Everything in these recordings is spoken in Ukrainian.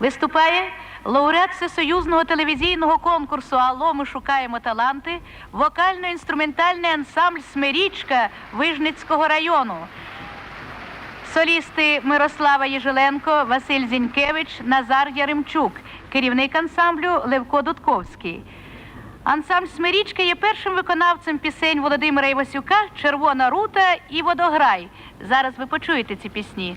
Виступає лауреат всесоюзного телевізійного конкурсу Алло, ми шукаємо таланти, вокально-інструментальний ансамбль Смирічка Вижницького району. Солісти Мирослава Єжеленко, Василь Зінькевич, Назар Яремчук, керівник ансамблю Левко Дудковський. Ансамбль Смирічка є першим виконавцем пісень Володимира Івасюка Червона рута і Водограй. Зараз ви почуєте ці пісні.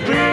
ти бистрая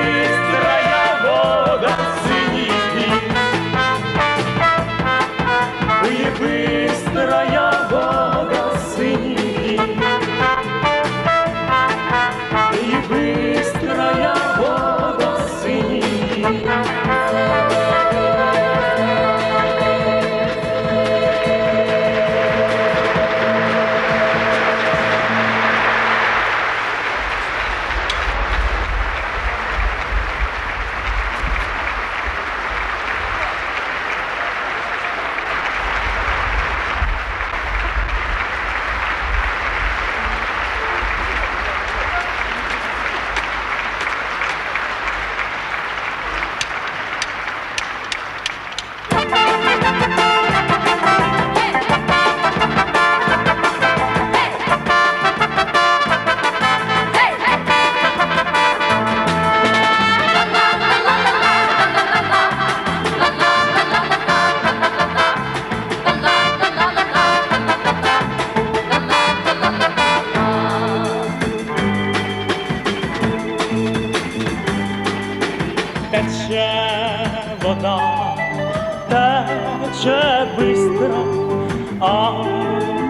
вода, тече бистро, а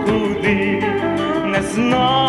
куди не знає.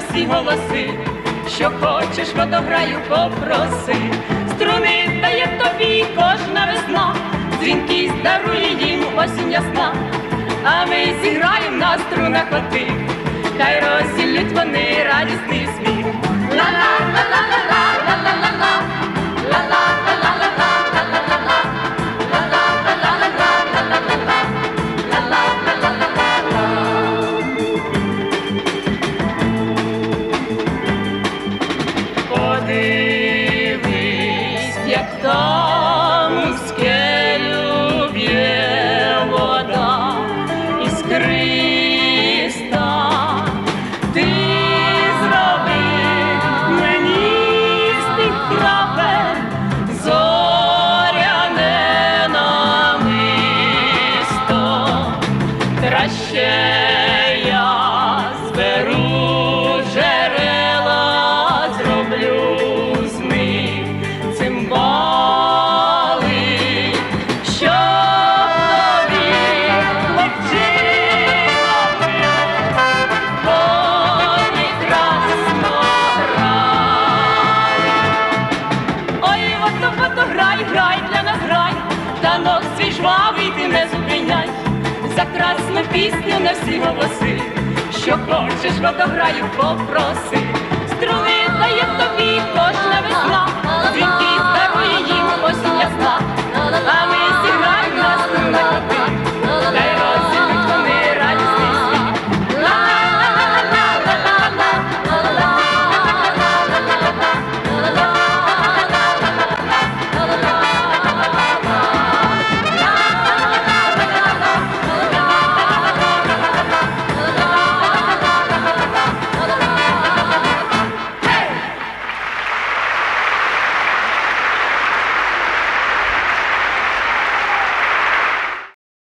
Всі голоси, що хочеш, водограю попроси, струни дає тобі кожна весна, дзвінки здарує їм осінь ясна, а ми зіграємо на струнах лати, хай розсілють вони радісний сміх. пісня на всі голоси, що хочеш, водограю, попроси, струлила я тобі кожен.